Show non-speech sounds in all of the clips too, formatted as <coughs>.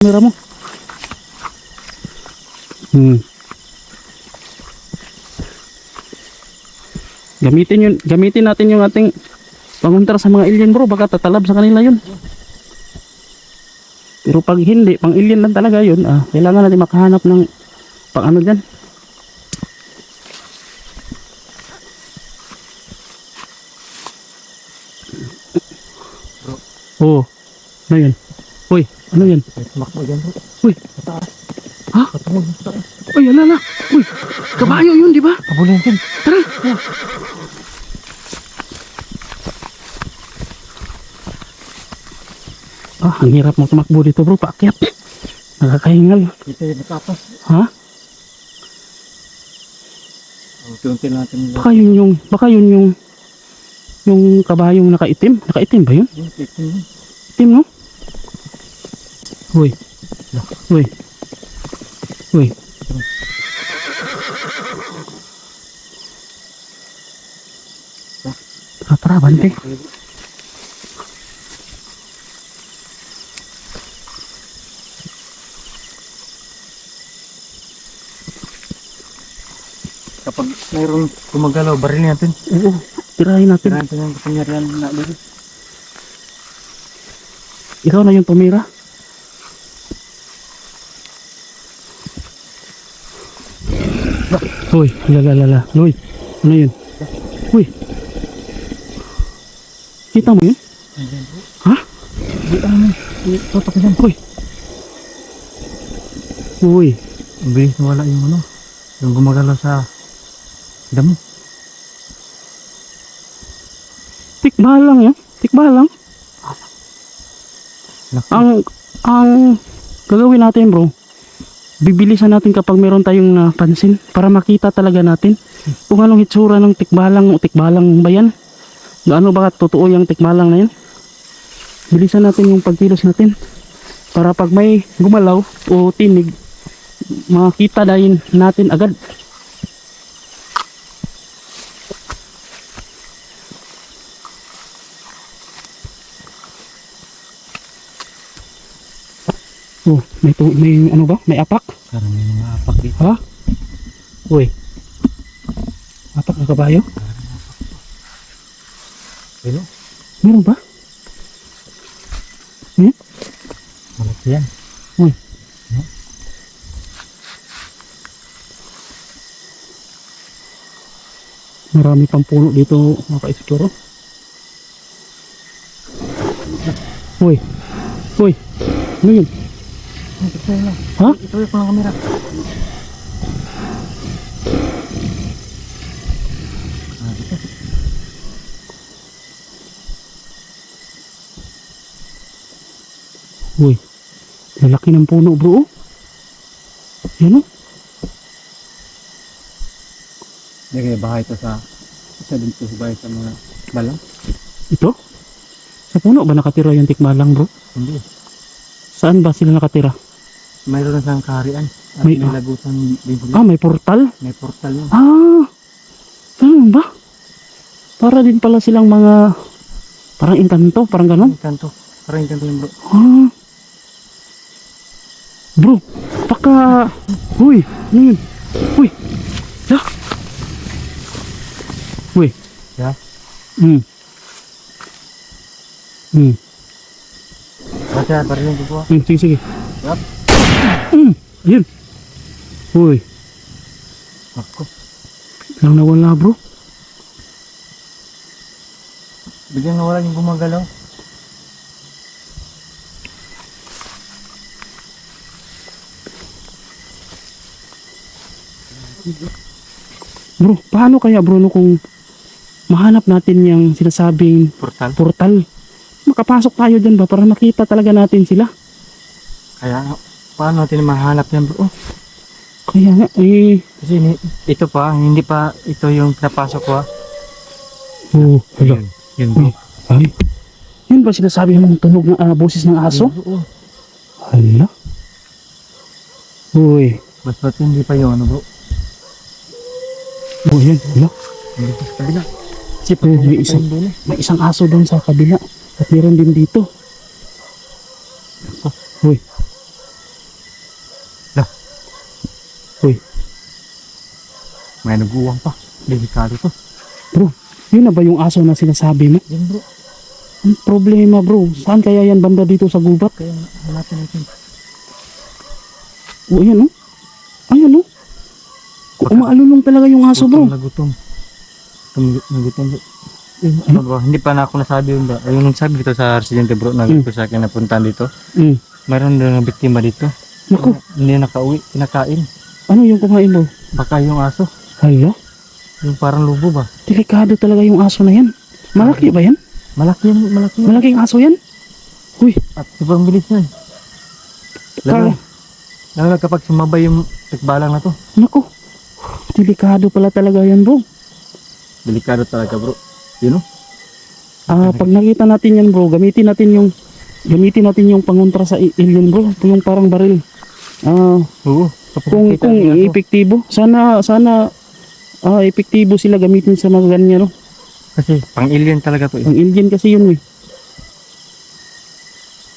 Kamera mo. Hmm. Gamitin yun, gamitin natin yung ating panguntar sa mga alien bro, baka tatalab sa kanila yun. Pero pag hindi, pang alien lang talaga yun, ah, kailangan natin makahanap ng pang ano dyan. Oo. Ano yun? Uy, ano yan? Makbo dyan bro. Uy. Ha? Patungod mo sa Uy, ala na. Uy, kabayo yun, di ba? Kabulin yan. Tara. Ah, ang hirap mo tumakbo dito bro, paakyat. Nakakahingal. Dito yung nakapas. Ha? Unti-unti natin. Baka yun yung, baka yun yung, yung kabayong nakaitim. Nakaitim ba yun? Yung yun. Itim, no? Uy. Uy. Uy. Tara, tara, bante. Kapag mayroong gumagalaw, baril natin. Oo, tirahin natin. Tirahan natin yung kapangyarihan na dito. Ikaw na yung tumira. Uy, lalalala. Uy, ano yun? Uy. Kita mo yun? Ha? Tutok dyan. Uy. Uy. Ang bilis na wala yung ano. Yung gumagalaw sa damo. Tikbalang yan. Tikbalang. Laki. Ang, ang gagawin natin bro, bibilisan natin kapag meron tayong napansin para makita talaga natin kung anong hitsura ng tikbalang o tikbalang ba yan. Gaano ba totoo yung tikbalang na yan. Bilisan natin yung pagkilos natin para pag may gumalaw o tinig, makita din natin agad. Oh, may, may ano ba? May apak? Parang may mga apak dito. Ha? Uy. Apak na kabayo? Pero, Meron ba? Hmm? malaki yan. Uy. Marami pang puno dito mga ka-explore. Uy. Uy. Ano yun? Ha? Ito yung pang kamera. Uy. Lalaki ng puno bro. oh. Yan oh. Hindi kaya bahay ito sa isa din ito sa bahay sa mga balang. Ito? Sa puno ba nakatira yung tikmalang bro? Hindi. Saan ba sila nakatira? Mayroon na siyang kaharian. At May- may, lagusan din sila. Ah, may portal? May portal yun. Ah, ganun ba? Para din pala silang mga parang inkanto, parang ganon. Ang kanto. Parang yung kanto yung bro. Ah. Bro, baka... Uy, ano yun? Uy, ya. Uy. Ya? Hmm. Hmm, Kasi barilin ko po. hmm, sige, sige. Yup. Ayun. Uy, Ako. lang nawala bro. Bigyan na wala yung gumagalaw. Bro, paano kaya Bruno kung mahanap natin yung sinasabing Portal. portal? Makapasok tayo dyan ba para makita talaga natin sila? Kaya paano natin mahanap yan bro? Kaya nga, eh... Kasi ni- ito pa, hindi pa ito yung napasok ko ah. Oh, hala. Yun, yun bro. Ay, yun ba sinasabi mong tunog ng ah, boses ng aso? Oo. Hala. Uy, Mas ba't hindi pa yun ano bro? oh yan, hala. Hindi pa sa kabila. Kasi Oh, may isang, may isang aso doon sa kabila. At meron din dito. Uy, May naguwang pa. Delikado to. Bro, yun na ba yung aso na sinasabi mo? Yan bro. Ang problema bro, saan kaya yan banda dito sa gubat? Kaya hanapin natin. O ayan oh. Ayan oh. Baka- Umaalulong talaga yung aso bro. Gutom na gutom. Gutom, nagutom bro. Eh, ano bro, hindi pa na ako nasabi yun bro. Yung nagsabi dito sa residente bro, na Mm. gusto sa akin napuntahan dito. Mm. Mayroon din ng biktima dito. Naku, Hindi nakauwi, kinakain. ano yung kumain bro? Baka yung aso, Hala, yung parang lubo ba? delikado talaga yung aso na yan. Malaki ba yan? Malaki yan, malaki yan. Malaking aso yan? Uy, At sobrang bilis yan. Lalo, lalo na kapag sumabay yung tikbalang na to. naku. Delikado pala talaga yan bro. Delikado talaga bro. Yun o. Ah, pag nakita natin yan bro, gamitin natin yung gamitin natin yung pangontra sa alien bro, yung parang baril. Ah, Oo. Kapag kung kung niya epektibo, sana sana ah epektibo sila gamitin sa mga ganyan no. Kasi pang alien talaga to eh. Ang alien kasi yun eh.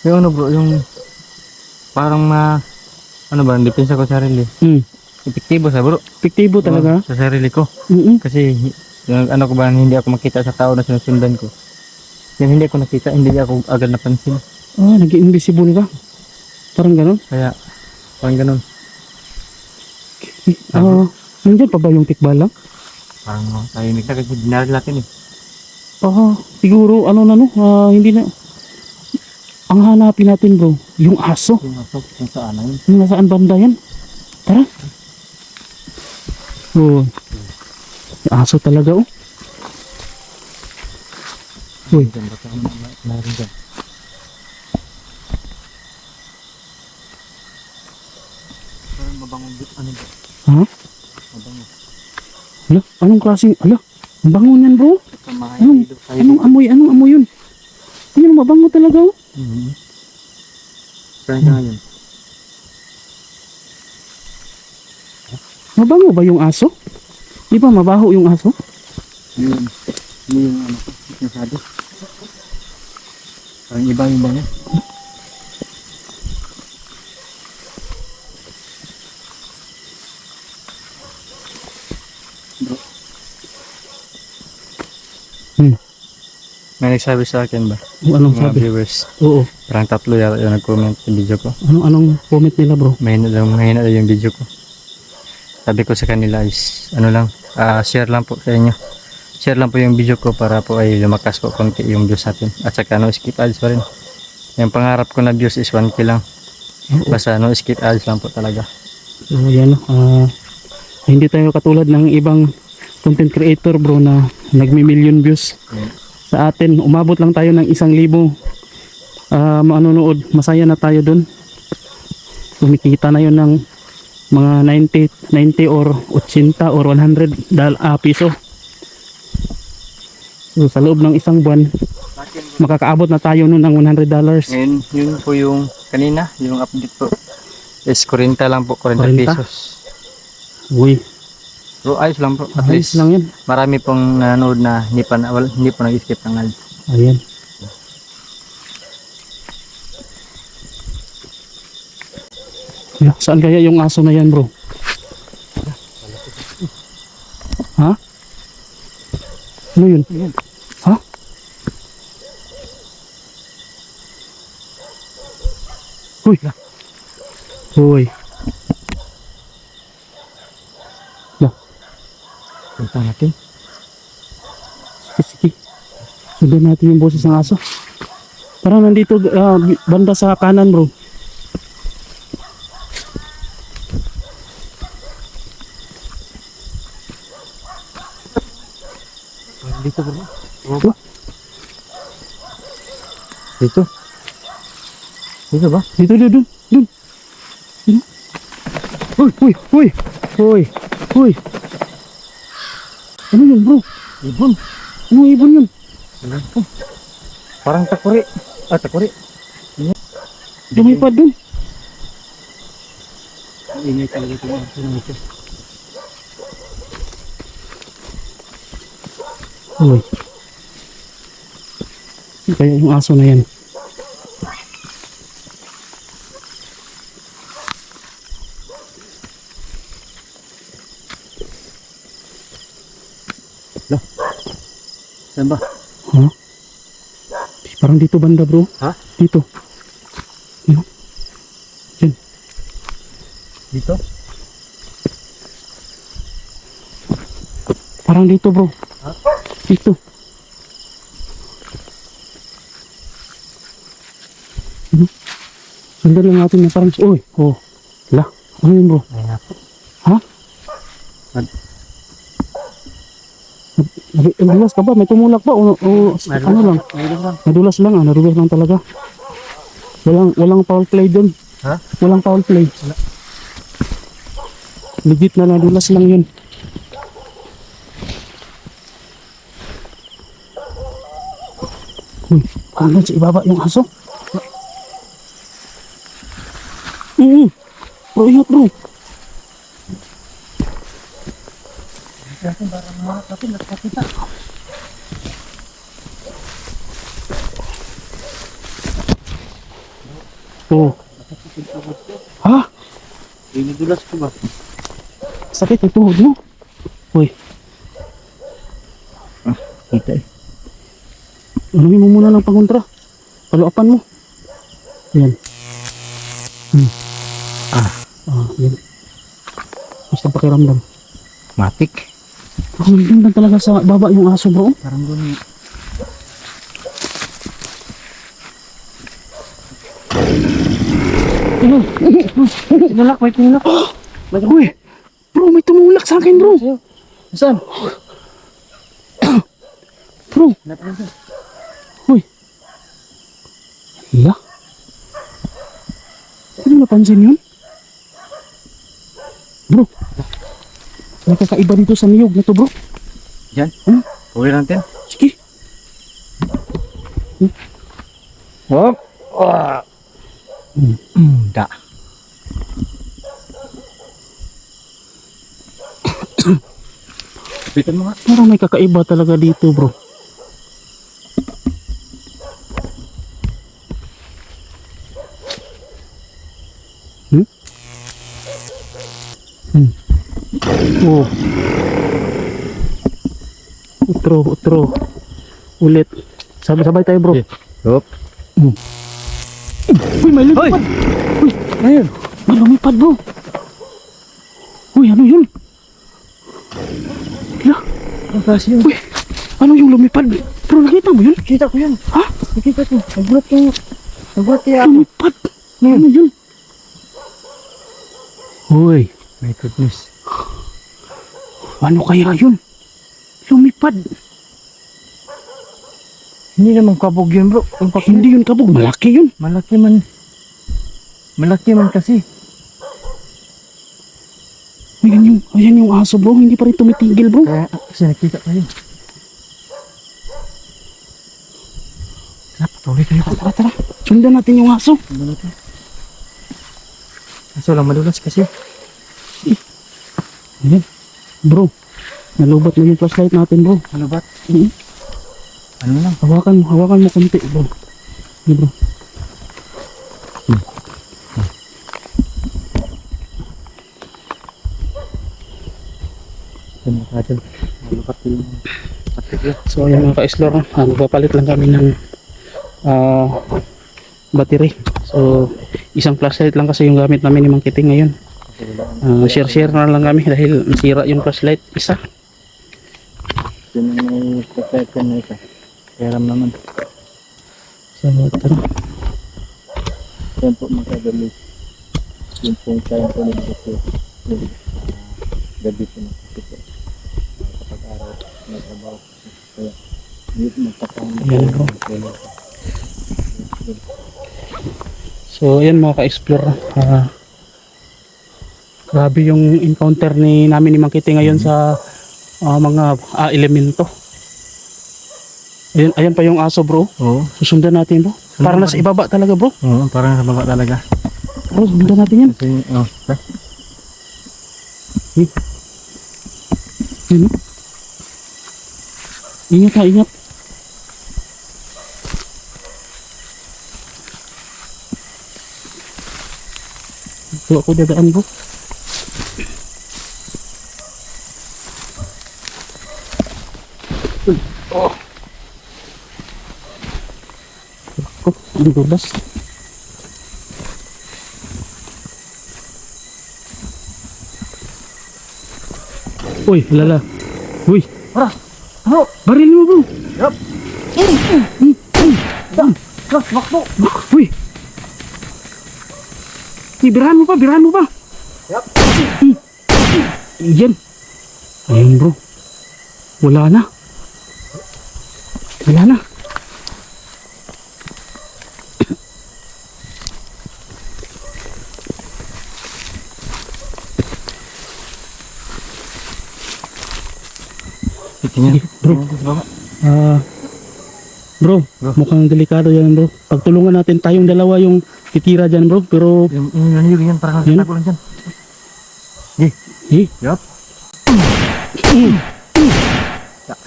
Yung ano bro, yung parang ma... Ano ba, depensa ko sa sarili. Hmm. Epektibo sa bro. Epektibo talaga. Oo, sa sarili ko. Mm Kasi yung ano ko ba, hindi ako makita sa tao na sinusundan ko. Yan hindi ako nakita, hindi ako agad napansin. Ah, nag-invisible ka. Parang ganun. Kaya, parang ganun. Ah, nandiyan pa ba yung tikbalang? Parang uh, tahimik na kasi dinaril natin eh. Ah, siguro ano na no, ah, hindi na ang hanapin natin bro, yung aso. Yung aso, kung saan na yun. Yung nasaan banda yan? Tara. Oh. Yung aso talaga oh. Uy. Diyan, baka may- meron dyan. Parang mabangong bit, ano ba? Ha? Mabango. Ala, anong klaseng, ala, ang bango niyan bro. Anong, anong amoy, anong amoy yun? Ayun, mabango talaga oh. Saan ka ngayon? Mabango ba yung aso? Di ba mabaho yung aso? Yun. Yun yung ano ko, sinasabi. Parang iba yung bango. May nagsabi sa akin ba? Anong Mga sabi? viewers. Oo. Parang tatlo yata yung nag-comment sa video ko. Anong, anong comment nila bro? Mahina daw, mahina daw yung video ko. Sabi ko sa kanila is, ano lang, ah, share lang po sa inyo. Share lang po yung video ko para po ay lumakas po konti yung views natin. At saka no skip ads pa rin. Yung pangarap ko na views is 1k lang. Basta no skip ads lang po talaga. So yan ah hindi tayo katulad ng ibang content creator bro na nagmi-million views. Sa atin, umabot lang tayo ng isang libo ah manonood. Masaya na tayo dun. Kumikita na yun ng mga 90, 90 or 80 or 100 dal ah, piso. So sa loob ng isang buwan, makakaabot na tayo nun ng 100 dollars. Ngayon, yun po yung kanina, yung update po. Is 40 lang po, 40, 40? pesos. Uy, Bro, ayos lang po. At ayos least, lang yan. marami pong nanood na hindi pa, na- wal, hindi pa nag-skip ng ads. Ayan. Ya, saan kaya yung aso na yan, bro? Ha? Ano yun? Ha? Uy. Uy. Natin. Sige, sige. Sundan natin yung boses ng aso. Parang nandito ah, banda sa kanan, bro. Dito bro. Baba. Dito. Dito ba? Dito, dito. Dun. Uy, uy, uy, uy, uy. Ano yun, bro? Ibon. Anong ibon yun? Parang takuri. Ah, takuri. Lumipad dun. Ingay talaga ito sunod ito. Uy. Kaya yung aso na yan. Saan ba? Ha? Parang dito banda bro. Ha? Dito. Yun. Yan. Dito? Parang dito bro. Ha? Dito. Ano? Sundan lang natin na parang, uy, oh. Hala, ano yun bro? Ay po. Ha? Nadulas ka ba? May tumulak ba? O, o ano lang? Nadulas lang ah, nadulas lang talaga. Walang walang foul play doon. Ha? Walang foul play. Legit na nadulas lang yun. Uy, hanggang sa ibaba yung aso. Oo. Bro, ingat bro. Oo. Ha? Dinidulas ko ba? Sakit yung tuhod mo. Uy, Kita eh. Anuhin mo muna ng pangontra. Paluapan mo. Yan. Hmm. Ah. Ah, yan. Basta pakiramdam. Matik. Nandun lang talaga sa baba yung aso bro. Parang gano'n. Tinulak, may tinulak. <gasps> Uy, bro, may tumulak sa akin bro. Saan? <clears throat> Bro, uy. Hala. Ano napansin yun? Bro, may kakaiba dito sa niyog na to bro. Diyan? Hmm? Uwi natin. Sige. Hop! Ah! Hmm. <clears throat> Mm, da. <coughs> Bitan mo nga. Parang may kakaiba talaga dito bro. Oh. Utro, utro. Ulit. Sabay-sabay tayo bro. Okay. Hop. Uy, may lumipad. Uy, Ayun. may lumipad bro. Uy, ano yun? Hala, Ang yun. uy, ano yung lumipad? Bro, nakita mo yun? Kita ko yun. Ha? Nakita ko. Nagulat ko. Nagulat ako. Lumipad. Ano yun? Uy, My goodness. Ano kaya yun? Lumipad. Hindi naman kabog yun bro. Pak- Hindi yun kabog, malaki yun. Malaki man. Malaki man kasi. Ayan yung, ayan yung aso bro, hindi pa rin tumitigil bro. Kaya kasi nakita ko yun. Tara, patuloy tayo. Tara, tara. Sundan natin yung aso. Ano natin? Kaso lang madulas kasi. Ayan. Bro, nalubat na yung flashlight natin bro. Ano ba? Mhm. Ano lang? Hawakan mo, hawakan mo konti bro. Hindi bro. Ano yung patik yun. So ayan mga ka-explore, ah, magpapalit lang kami ng ah, battery. So isang flashlight lang kasi yung gamit namin ni Mang Kiting ngayon. Ang Ah, share-share na lang kami dahil nasira yung flashlight isa. yun may protection na isa. Kaya ram naman. So tara. Yan po mga kadali. Yung pong time po gabi. Yung gabi po ng gabi po. Kapag araw, may trabaho. Kaya, hindi magpapang Yan, bro. So ayan mga ka-explore. ah, grabe yung encounter ni namin ni Mang Kiting ngayon sa ah, mga ah, elemento. Ayan, ayan pa yung aso bro. Oo. Susundan natin bro. Para nasa ibaba talaga bro. Oo, parang sa baba talaga. Bro, sundan natin yan. Kasi, oh, ha? Ano? Ingat ha, ingat. Ito ako dadaan bro. Oh. Ko, ang dulas. Uy, lala. Uy, Tara! Ano? baril mo bro. Yup! Makbo! Uy. Uy, birahan mo pa, birahan mo pa. Yup! Yan. Ayun bro. Wala na. Wala na. Tingnan. Bro. Ah, bro, Bro. mukhang delikado yan bro. Pagtulungan natin tayong dalawa yung titira dyan bro. Pero, Yung, yung nangyari yan, parang nakita ko lang dyan. eh. Yup.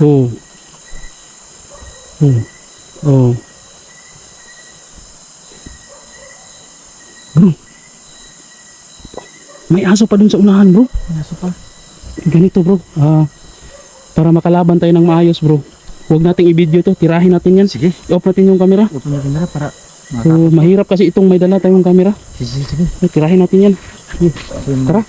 Oh. Oh. Oh. Bro. May aso pa dun sa unahan bro. Naso pa. Ganito bro. Ah, para makalaban tayo ng maayos bro. Huwag nating i-video to. Tirahin natin yan. Sige, I-off natin yung camera. open yung camera para So, mahirap kasi itong may dala tayong camera. Sige, sige. Tirahin natin yan. Tara.